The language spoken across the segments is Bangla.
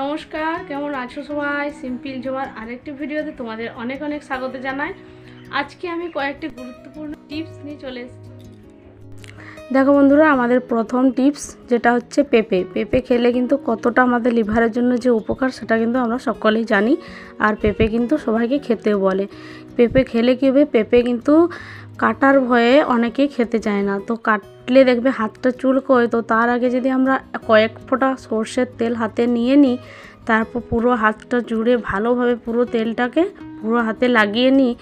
নমস্কার, কেমন আছো সবাই? সিম্পল জোয়ার আরেকটি ভিডিওতে তোমাদের অনেক অনেক স্বাগত জানাই। আজকে আমি কয়েকটি গুরুত্বপূর্ণ টিপস নিয়ে চলে এসেছি। দেখো বন্ধুরা, আমাদের প্রথম টিপস যেটা হচ্ছে পেঁপে। পেঁপে খেলে কিন্তু কতটা আমাদের লিভারের জন্য যে উপকার সেটা কিন্তু আমরা সকলেই জানি, আর পেঁপে কিন্তু সবাইকে খেতেও বলে। পেঁপে খেলে কী হবে? পেঁপে কিন্তু কাটার ভয়ে অনেকেই খেতে চায় না। তো কাটলে দেখবে হাতটা চুলকোয়। তো তার আগে যদি আমরা কয়েক ফোঁটা সর্ষের তেল হাতে নিয়ে নিই, তারপর পুরো হাতটা জুড়ে ভালোভাবে পুরো তেলটাকে পুরো হাতে লাগিয়ে নিই।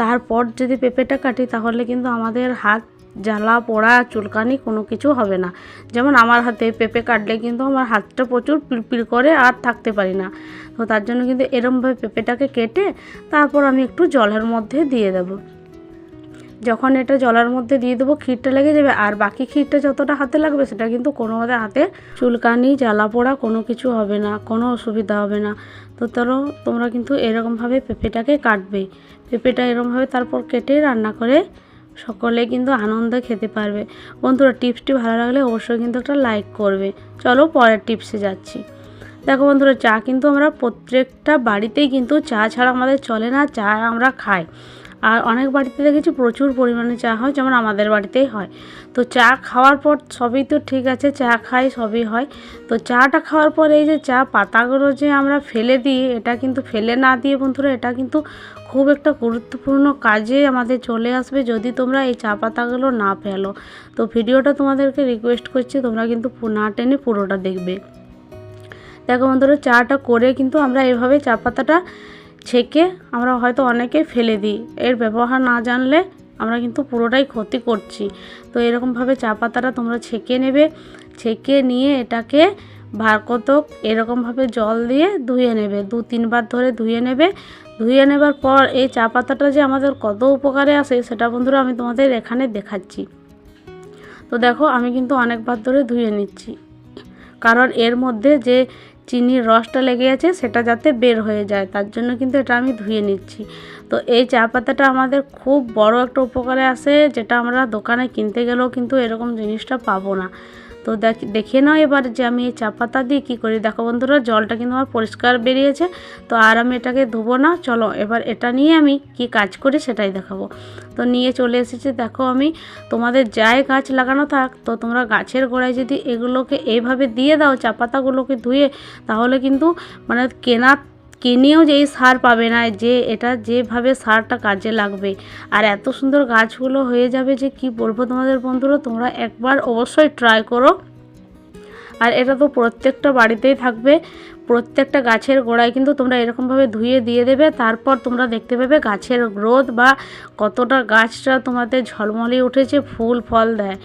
তারপর যদি পেঁপেটা কাটি, তাহলে কিন্তু আমাদের হাত জ্বালা পোড়া চুলকানি কোনো কিছু হবে না। যেমন আমার হাতে পেঁপে কাটলে কিন্তু আমার হাতটা প্রচুর পিড়পিড় করে আর থাকতে পারি না। তো তার জন্য কিন্তু এরমভাবে পেঁপেটাকে কেটে তারপর আমি একটু জলের মধ্যে দিয়ে দেবো। যখন এটা জলের মধ্যে দিয়ে দেবো, ক্ষীরটা লেগে যাবে। আর বাকি ক্ষীরটা যতটা হাতে লাগবে, সেটা কিন্তু কোনো মতে হাতে চুলকানি, জ্বালা পোড়া কোনো কিছু হবে না, কোনো অসুবিধা হবে না। তো ধরো, তোমরা কিন্তু এরকমভাবে পেঁপেটাকে কাটবে। পেঁপেটা এরকমভাবে তারপর কেটে রান্না করে সকলে কিন্তু আনন্দে খেতে পারবে। বন্ধুরা, টিপসটি ভালো লাগলে অবশ্যই কিন্তু একটা লাইক করবে। চলো পরের টিপসে যাচ্ছি। দেখো বন্ধুরা, চা কিন্তু আমরা প্রত্যেকটা বাড়িতেই কিন্তু চা ছাড়া আমাদের চলে না, চা আমরা খাই। আর অনেক বাড়িতে দেখেছি প্রচুর পরিমাণে চা হয়, যেমন আমাদের বাড়িতেই হয়। তো চা খাওয়ার পর সবই তো ঠিক আছে, চা খাই, সবই হয়। তো চাটা খাওয়ার পর এই যে চা পাতাগুলো যে আমরা ফেলে দিই, এটা কিন্তু ফেলে না দিয়ে বন্ধুরা, এটা কিন্তু খুব একটা গুরুত্বপূর্ণ কাজে আমাদের চলে আসবে যদি তোমরা এই চা পাতাগুলো না ফেলো। তো ভিডিওটা তোমাদেরকে রিকোয়েস্ট করছি, তোমরা কিন্তু না টেনে পুরোটা দেখবে। দেখো বন্ধুরা, চাটা করে কিন্তু আমরা এভাবে চা পাতাটা ছেঁকে আমরা হয়তো অনেকে ফেলে দিই। এর ব্যবহার না জানলে আমরা কিন্তু পুরোটাই ক্ষতি করছি। তো এরকমভাবে চা পাতাটা তোমরা ছেঁকে নেবে। ছেঁকে নিয়ে এটাকে ভার কতক এরকমভাবে জল দিয়ে ধুয়ে নেবে। দু, তিনবার ধরে ধুয়ে নেবে। ধুয়ে নেবার পর এই চা পাতাটা যে আমাদের কত উপকারে আসে, সেটা বন্ধুরা আমি তোমাদের এখানে দেখাচ্ছি। তো দেখো, আমি কিন্তু অনেকবার ধরে ধুয়ে নিচ্ছি। কারণ এর মধ্যে যে চিনির রসটা লেগে আছে, সেটা যাতে বের হয়ে যায়। তার জন্য কিন্তু এটা আমি ধুয়ে নিচ্ছি। তো এই চা পাতাটা আমাদের খুব বড় একটা উপকারে আসে, যেটা আমরা দোকানে কিনতে গেলেও কিন্তু এরকম জিনিসটা পাবো না। তো দেখ নাও এবার যে আমি এই চা পাতা দিয়ে কী করি। দেখো বন্ধুরা, জলটা কিন্তু আমার পরিষ্কার বেরিয়েছে, তো আর আমি এটাকে ধুবো না। চলো, এবার এটা নিয়ে আমি কি কাজ করি সেটাই দেখাবো। তো নিয়ে চলে এসেছি। দেখো আমি, তোমাদের যাই গাছ লাগানো থাক, তো তোমরা গাছের গোড়ায় যদি এগুলোকে এইভাবে দিয়ে দাও, চা পাতাগুলোকে ধুয়ে, তাহলে কিন্তু মানে কেনা কিনেও যে এই সার পাবে না, যে এটা যেভাবে সারটা কাজে লাগবে। আর এত সুন্দর গাছগুলো হয়ে যাবে যে কি বলব তোমাদের বন্ধুরা, তোমরা একবার অবশ্যই ট্রাই করো। আর এটা তো প্রত্যেকটা বাড়িতেই থাকবে, প্রত্যেকটা গাছের গোড়ায় কিন্তু তোমরা এরকমভাবে ধুয়ে দিয়ে দেবে, তারপর তোমরা দেখতে পাবে গাছের গ্রোথ বা কতটা গাছটা তোমাদের ঝলমলিয়ে উঠেছে, ফুল, ফল দেয়।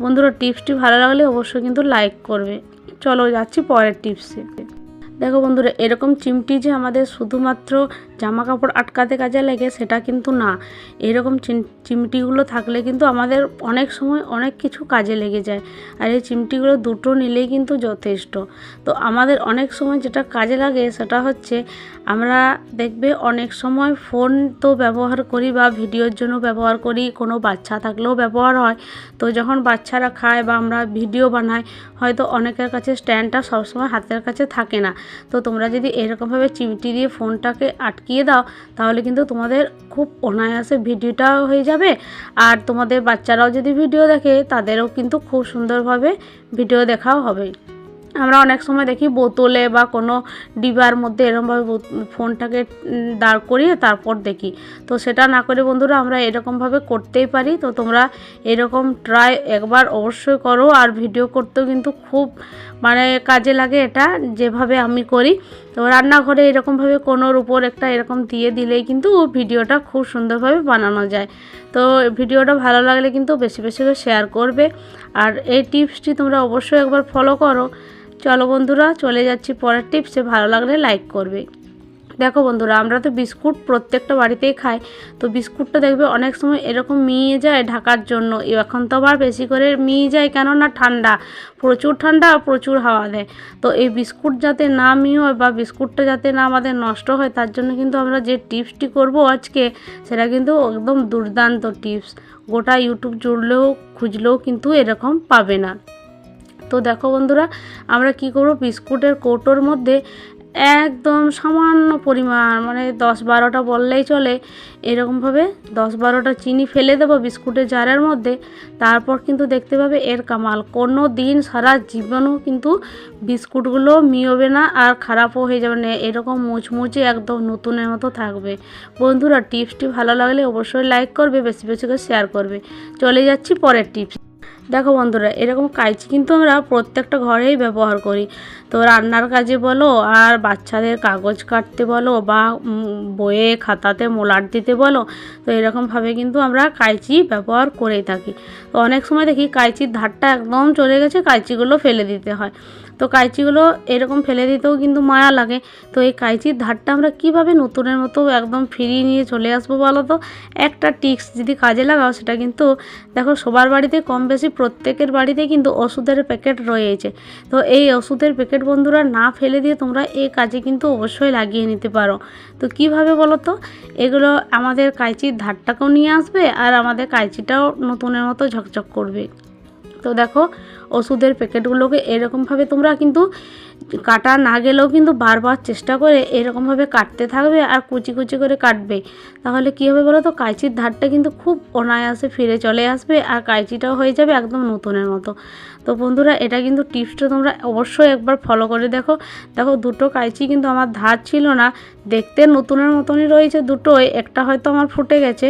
বন্ধুরা, টিপসটি ভালো লাগলে অবশ্যই কিন্তু লাইক করবে। চলো যাচ্ছি পরের টিপসে। দেখো বন্ধুরা, এরকম চিমটি যে আমাদের শুধুমাত্র জামা কাপড় আটকাতে কাজে লাগে, সেটা কিন্তু না। এরকম চিম- চিমটিগুলো থাকলে কিন্তু আমাদের অনেক সময় অনেক কিছু কাজে লেগে যায়। আর এই চিমটিগুলো দুটো নিলেই কিন্তু যথেষ্ট। তো আমাদের অনেক সময় যেটা কাজে লাগে, সেটা হচ্ছে আমরা দেখবে অনেক সময় ফোন তো ব্যবহার করি বা ভিডিওর জন্য ব্যবহার করি, কোনো বাচ্চা থাকলেও ব্যবহার হয়। তো যখন বাচ্চারা খায় বা আমরা ভিডিও বানাই, হয়তো অনেকের কাছে স্ট্যান্ডটা সবসময় হাতের কাছে থাকে না। তো তোমরা যদি এরকমভাবে চিমটি দিয়ে ফোনটাকে আটকিয়ে দাও, তাহলে কিন্তু তোমাদের খুব অনায়াসে ভিডিওটাও হয়ে যাবে। আর তোমাদের বাচ্চারাও যদি ভিডিও দেখে, তাদেরও কিন্তু খুব সুন্দরভাবে ভিডিও দেখাও হবে। আমরা অনেক সময় দেখি বোতলে বা কোনো ডিবার মধ্যে এরকমভাবে ফোনটাকে দাঁড় করিয়ে তারপর দেখি। তো সেটা না করে বন্ধুরা আমরা এরকমভাবে করতেই পারি। তো তোমরা এরকম ট্রাই একবার অবশ্যই করো। আর ভিডিও করতেও কিন্তু খুব মানে কাজে লাগে এটা, যেভাবে আমি করি। তো রান্নাঘরে এরকমভাবে কোনোর উপর একটা এরকম দিয়ে দিলেই কিন্তু ভিডিওটা খুব সুন্দরভাবে বানানো যায়। তো ভিডিওটা ভালো লাগলে কিন্তু বেশি বেশি করে শেয়ার করবে। আর এই টিপসটি তোমরা অবশ্যই একবার ফলো করো। চলো বন্ধুরা, চলে যাচ্ছি পরের টিপসে ভালো লাগলে লাইক করবে। দেখো বন্ধুরা, আমরা তো বিস্কুট প্রত্যেকটা বাড়িতেই খাই। তো বিস্কুটটা দেখবে অনেক সময় এরকম মিয়ে যায় ঢাকার জন্য। এখন তো আবার বেশি করে মিয়ে যায়, কেননা ঠান্ডা। প্রচুর ঠান্ডা আর প্রচুর হাওয়া দেয়। তো এই বিস্কুট যাতে না মিয়ে বা বিস্কুটটা যাতে না আমাদের নষ্ট হয়, তার জন্য কিন্তু আমরা যে টিপসটি করব আজকে, সেটা কিন্তু একদম দুর্দান্ত টিপস গোটা ইউটিউব জুড়লেও, খুঁজলেও কিন্তু এরকম পাবে না। তো দেখো বন্ধুরা, আমরা কি করব? বিস্কুটের কৌটোর মধ্যে একদম সামান্য পরিমাণ মানে দশ বারোটা বললেই চলে, এরকমভাবে দশ বারোটা চিনি ফেলে দেবো বিস্কুটের জারের মধ্যে। তারপর কিন্তু দেখতে পাবে এর কামাল। কোনো দিন সারা জীবনও কিন্তু বিস্কুটগুলো মিওবে না আর খারাপও হয়ে যাবে না, এরকম মুচমুচে একদম নতুনের মতো থাকবে। বন্ধুরা, টিপসটি ভালো লাগলে অবশ্যই লাইক করবে, বেশি বেশি করে শেয়ার করবে। চলে যাচ্ছি পরের টিপস। দেখো বন্ধুরা, এরকম কাইচি কিন্তু আমরা প্রত্যেকটা ঘরেই ব্যবহার করি। তো রান্নার কাজে বলো, আর বাচ্চাদের কাগজ কাটতে বলো, বা বইয়ে খাতাতে মোলাট দিতে বলো, তো এরকমভাবে কিন্তু আমরা কাঁচি ব্যবহার করেই থাকি। তো অনেক সময় দেখি কাঁচির ধারটা একদম চলে গেছে কাঁচিগুলো ফেলে দিতে হয়। তো কাঁচিগুলো এরকম ফেলে দিতেও কিন্তু মায়া লাগে। তো এই কাঁচির ধারটা আমরা কীভাবে নতুনের মতো একদম ফিরিয়ে নিয়ে চলে আসব বলো তো? একটা টিক্স যদি কাজে লাগাও, সেটা কিন্তু দেখো সবার বাড়িতে কম বেশি প্রত্যেকের বাড়িতে কিন্তু ওষুধের প্যাকেট রয়েছে। তো এই ওষুধের প্যাকেট বন্ধুরা না ফেলে দিয়ে তোমরা এই কাজে কিন্তু অবশ্যই লাগিয়ে নিতে পারো। তো কীভাবে বলো তো? এগুলো আমাদের কাঁচির ধারটাকেও নিয়ে আসবে আর আমাদের কাঁচিটাও নতুনের মতো ঝকঝক করবে। তো দেখো ওষুধের প্যাকেটগুলোকে এরকমভাবে তোমরা কিন্তু কাটা না গেলেও কিন্তু বারবার চেষ্টা করে এরকমভাবে কাটতে থাকবে আর কুচি কুচি করে কাটবে। তাহলে কী হবে বলো তো কাঁচির ধারটা কিন্তু খুব অনায়াসে ফিরে চলে আসবে আর কাঁচিটাও হয়ে যাবে একদম নতুনের মতো। তো বন্ধুরা, এটা কিন্তু টিপসটা তোমরা অবশ্যই একবার ফলো করে দেখো। দেখো, দুটো কাঁচি কিন্তু আমার ধার ছিল না। দেখতে নতুনের মতনই রয়েছে দুটোই। একটা হয়তো আমার ফুটে গেছে।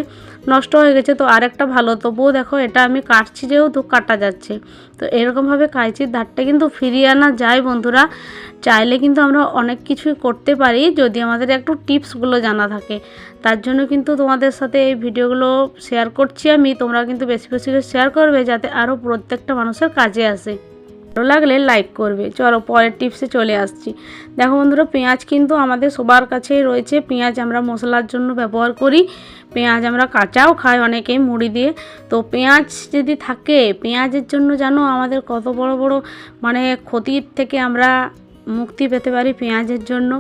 নষ্ট হয়ে গেছে, তো আরেকটা ভালো। তবুও দেখো, এটা আমি কাটছি যেহেতু, কাটা যাচ্ছে। তো এরকমভাবে কাঁচির ধারটা কিন্তু ফিরিয়ে আনা যায় বন্ধুরা। চাইলে কিন্তু আমরা অনেক কিছুই করতে পারি, যদি আমাদের একটু টিপসগুলো জানা থাকে। তার জন্য কিন্তু তোমাদের সাথে এই ভিডিওগুলো শেয়ার করছি আমি। তোমরা কিন্তু বেশি বেশি করে শেয়ার করবে, যাতে আরও প্রত্যেকটা মানুষের কাজে আসে। ভালো লাগলে লাইক করবে। চলো পরের টিপসে চলে আসছি। দেখো বন্ধুরা, পেঁয়াজ কিন্তু আমাদের সবার কাছেই রয়েছে। পেঁয়াজ আমরা মশলার জন্য ব্যবহার করি। পেঁয়াজ আমরা কাঁচাও খাই অনেকে মুড়ি দিয়ে। তো পেঁয়াজ যদি থাকে, পেঁয়াজের জন্য জানো আমাদের কত বড় বড় মানে ক্ষতির থেকে আমরা মুক্তি পেতে পারি পেঁয়াজের জন্য।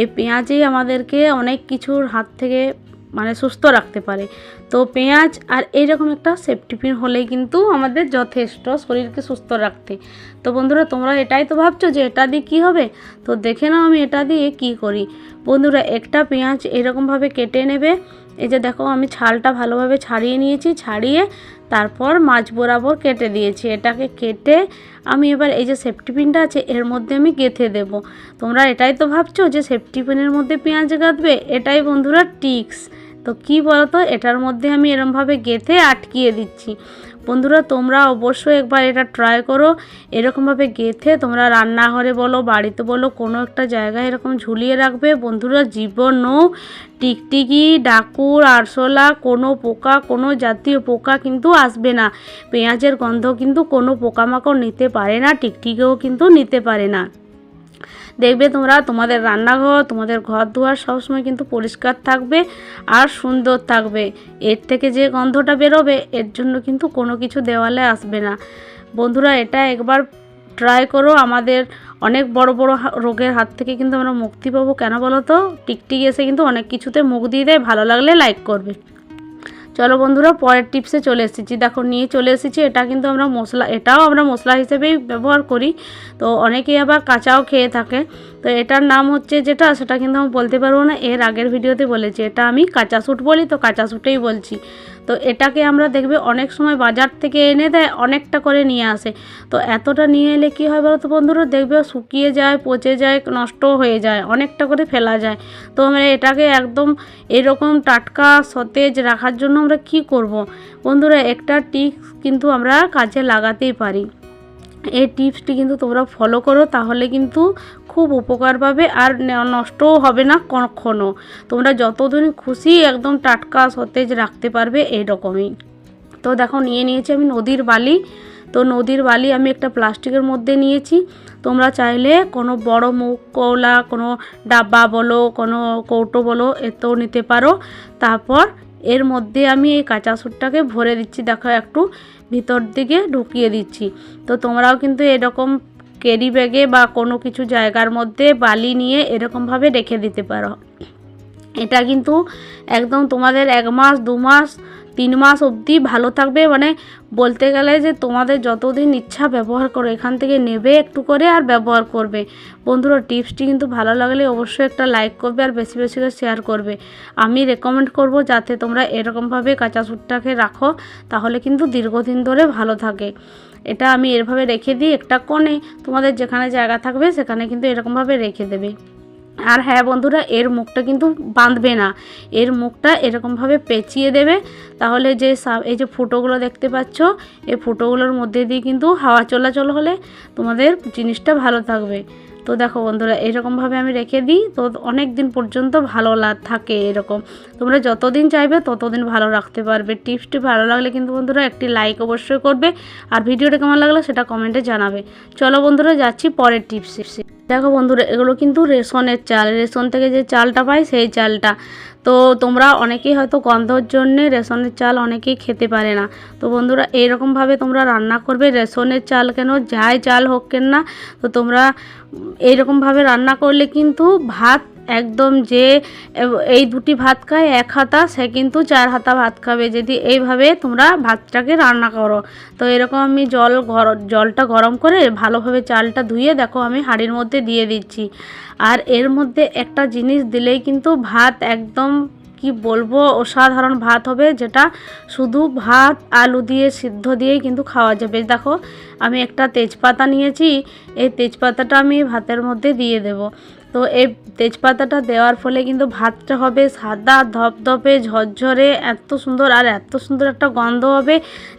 এই পেঁয়াজেই আমাদেরকে অনেক কিছুর হাত থেকে মানে সুস্থ রাখতে পারে। তো পেঁয়াজ আর এইরকম একটা সেফটি পিন হলেই কিন্তু আমাদের যথেষ্ট শরীরকে সুস্থ রাখতে। তো বন্ধুরা, তোমরা এটাই তো ভাবছ যে এটা দিয়ে কী হবে? তো দেখে নাও আমি এটা দিয়ে কি করি। বন্ধুরা, একটা পেঁয়াজ এরকমভাবে কেটে নেবে। এই যে দেখো, আমি ছালটা ভালোভাবে ছাড়িয়ে নিয়েছি, ছাড়িয়ে তারপর মাছ বরাবর কেটে দিয়েছি। এটাকে কেটে আমি এবার এই যে সেফটি পিনটা আছে, এর মধ্যে আমি গেঁথে দেব। তোমরা এটাই তো ভাবছ যে সেফটি পিনের মধ্যে পেঁয়াজ গাঁথবে? এটাই বন্ধুরা টিক্স তো কি বলতো, এটার মধ্যে আমি এরমভাবে গেঁথে আটকিয়ে দিচ্ছি। বন্ধুরা, তোমরা অবশ্যই একবার এটা ট্রাই করো। এরকমভাবে গেঁথে তোমরা রান্নাঘরে বলো, বাড়িতে বলো, কোনো একটা জায়গায় এরকম ঝুলিয়ে রাখবে। বন্ধুরা, জীবনও টিকটিকি, ডাকুর, আরশোলা, কোনো পোকা, কোনো জাতীয় পোকা কিন্তু আসবে না। পেঁয়াজের গন্ধ কিন্তু কোনো পোকামাকড় নিতে পারে না, টিকটিকিও কিন্তু নিতে পারে না। দেখবে তোমরা তোমাদের রান্নাঘর, তোমাদের ঘর দুয়ার সবসময় কিন্তু পরিষ্কার থাকবে আর সুন্দর থাকবে। এর থেকে যে গন্ধটা বেরোবে, এর জন্য কিন্তু কোনো কিছু দেওয়ালে আসবে না। বন্ধুরা, এটা একবার ট্রাই করো। আমাদের অনেক বড় বড় রোগের হাত থেকে কিন্তু আমরা মুক্তি পাবো। কেন বলো তো? টিকটিক এসে কিন্তু অনেক কিছুতে মুখ দিয়ে দেয়। ভালো লাগলে লাইক করবে। চলো বন্ধুরা, পরের টিপসে চলে এসেছি। দেখো, নিয়ে চলে এসেছি। এটা কিন্তু আমরা মশলা, এটাও আমরা মশলা হিসেবেই ব্যবহার করি। তো অনেকেই আবার কাঁচাও খেয়ে থাকে। তো এটার নাম হচ্ছে যেটা, সেটা কিন্তু আমি বলতে পারব না। এর আগের ভিডিওতে বলেছি, এটা আমি কাঁচা স্যুট বলি, তো কাঁচা স্যুটেই বলছি। তো এটাকে আমরা দেখবে অনেক সময় বাজার থেকে এনে দেয়, অনেকটা করে নিয়ে আসে। তো এতটা নিয়ে এলে কী হয় বলো তো বন্ধুরা? দেখবে শুকিয়ে যায়, পচে যায়, নষ্ট হয়ে যায়, অনেকটা করে ফেলা যায়। তো আমরা এটাকে একদম এরকম টাটকা সতেজ রাখার জন্য আমরা কি করব। বন্ধুরা, একটা টিপস কিন্তু আমরা কাজে লাগাতেই পারি। এই টিপসটি কিন্তু তোমরা ফলো করো, তাহলে কিন্তু খুব উপকার পাবে আর নষ্টও হবে না কখনো। তোমরা যতদিন খুশি একদম টাটকা সতেজ রাখতে পারবে এইরকমই তো দেখো, নিয়ে নিয়েছি আমি নদীর বালি। তো নদীর বালি আমি একটা প্লাস্টিকের মধ্যে নিয়েছি। তোমরা চাইলে কোনো বড় মুখ, কৌলা, কোনো ডাব্বা বলো, কোনো কৌটো বলো, এতেও নিতে পারো। তারপর এর মধ্যে আমি এই কাঁচা সুরটাকে ভরে দিচ্ছি, দেখো একটু ভিতর দিকে ঢুকিয়ে দিচ্ছি। তো তোমরাও কিন্তু এরকম ক্যারি ব্যাগে বা কোনো কিছু জায়গার মধ্যে বালি নিয়ে এরকমভাবে রেখে দিতে পারো। এটা কিন্তু একদম তোমাদের এক মাস, দু মাস তিন মাস অবধি ভালো থাকবে। মানে বলতে গেলে যে তোমাদের যতদিন ইচ্ছা ব্যবহার করো, এখান থেকে নেবে একটু করে আর ব্যবহার করবে। বন্ধুরা, টিপসটি কিন্তু ভালো লাগলে অবশ্যই একটা লাইক করবে আর বেশি বেশি করে শেয়ার করবে। আমি রেকমেন্ড করব যাতে তোমরা এরকমভাবে কাঁচা সুটটাকে রাখো, তাহলে কিন্তু দীর্ঘদিন ধরে ভালো থাকে। এটা আমি এরভাবে রেখে দিই, একটা কোণে তোমাদের যেখানে জায়গা থাকবে, সেখানে কিন্তু এরকমভাবে রেখে দেবে। আর হ্যাঁ বন্ধুরা, এর মুখটা কিন্তু বাঁধবে না। এর মুখটা এরকমভাবে পেঁচিয়ে দেবে, তাহলে যে এই যে ফুটোগুলো দেখতে পাচ্ছ, এই ফুটোগুলোর মধ্যে দিয়ে কিন্তু হাওয়া চলাচল হলে তোমাদের জিনিসটা ভালো থাকবে। তো দেখো বন্ধুরা, এরকমভাবে আমি রেখে দিই। তো অনেক দিন পর্যন্ত ভালো থাকে এরকম। তোমরা যতদিন চাইবে ততদিন ভালো রাখতে পারবে। টিপসটি ভালো লাগলে কিন্তু বন্ধুরা একটি লাইক অবশ্যই করবে। আর ভিডিওটা কেমন লাগল সেটা কমেন্টে জানাবে। চলো বন্ধুরা, যাচ্ছি পরের টিপসে। দেখো বন্ধুরা, এগুলো কিন্তু রেশনের চাল। রেশন থেকে যে চালটা পাই সেই চালটা। তো তোমরা অনেকেই হয়তো গন্ধর জন্যে রেশনের চাল অনেকেই খেতে পারে না। তো বন্ধুরা এইরকমভাবে তোমরা রান্না করবে, রেশনের চাল কেন, যাই চাল হোক কেন না, তো তোমরা এইরকমভাবে রান্না করলে কিন্তু ভাত একদম যে এই দুটি ভাত খায়, এক হাতা, সে কিন্তু চার হাতা ভাত খাবে। যদি এইভাবে তোমরা ভাতটাকে রান্না করো। তো এরকম আমি জল গর, জলটা গরম করে ভালোভাবে চালটা ধুয়ে, দেখো আমি হাঁড়ির মধ্যে দিয়ে দিচ্ছি। আর এর মধ্যে একটা জিনিস দিলেই কিন্তু ভাত একদম, কি বলব, অসাধারণ ভাত হবে, যেটা শুধু ভাত, আলু দিয়ে সিদ্ধ দিয়েই কিন্তু খাওয়া যাবে। দেখো, আমি একটা তেজপাতা নিয়েছি, এই তেজপাতাটা আমি ভাতের মধ্যে দিয়ে দেব। তো এই তেজপাতাটা দেওয়ার ফলে কিন্তু ভাতটা হবে সাদা, ধপধপে, ঝরঝরে, এত সুন্দর আর এত সুন্দর একটা গন্ধ হবে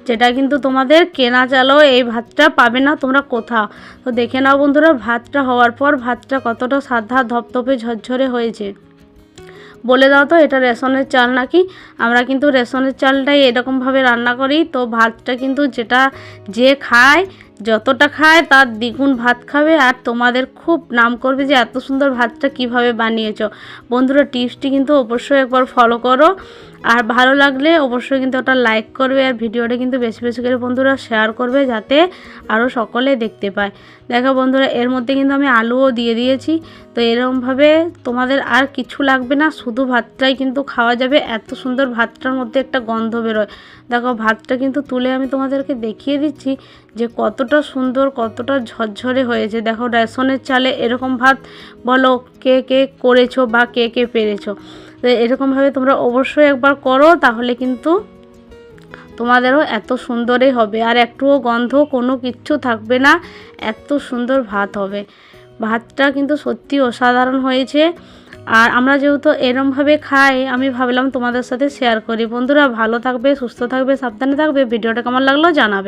যেটা কিন্তু তোমাদের কেনা চালও এই ভাতটা পাবে না তোমরা কোথাও। তো দেখে নাও বন্ধুরা ভাতটা হওয়ার পর ভাতটা কতটা সাদা, ধপধপে, ঝরঝরে হয়েছে। বলে দাও তো এটা রেশনের চাল নাকি? আমরা কিন্তু রেশনের চালটাই এরকমভাবে রান্না করি, তো ভাতটা কিন্তু যেটা যে খায় যতটা খায় তার দ্বিগুণ ভাত খাবে আর তোমাদের খুব নাম করবে যে এত সুন্দর ভাতটা কীভাবে বানিয়েছো। বন্ধুরা, টিপসটি কিন্তু অবশ্যই একবার ফলো করো। আর ভালো লাগলে অবশ্যই কিন্তু ওটা লাইক করবে আর ভিডিওটা কিন্তু বেশি বেশি করে বন্ধুরা শেয়ার করবে যাতে আরও সকলে দেখতে পায়। দেখো বন্ধুরা, এর মধ্যে কিন্তু আমি আলুও দিয়ে দিয়েছি। তো এরকমভাবে তোমাদের আর কিছু লাগবে না, শুধু ভাতটাই কিন্তু খাওয়া যাবে। এত সুন্দর ভাতটার মধ্যে একটা গন্ধ বেরোয়। দেখো ভাতটা কিন্তু তুলে আমি তোমাদেরকে দেখিয়ে দিচ্ছি যে কতটা সুন্দর, কতটা ঝরঝরে হয়েছে। দেখো রেশনের চালে এরকম ভাত বলো কে কে করেছ বা কে কে পেরেছ। তো এরকমভাবে তোমরা অবশ্যই একবার করো, তাহলে কিন্তু তোমাদেরও এত সুন্দরই হবে। আর একটুও গন্ধ, কোনো কিচ্ছু থাকবে না, এত সুন্দর ভাত হবে। ভাতটা কিন্তু সত্যি অসাধারণ হয়েছে। আর আমরা যেহেতু এরমভাবে খাই, আমি ভাবলাম তোমাদের সাথে শেয়ার করি। বন্ধুরা, ভালো থাকবে, সুস্থ থাকবে, সাবধানে থাকবে। ভিডিওটা কেমন লাগল জানাবে।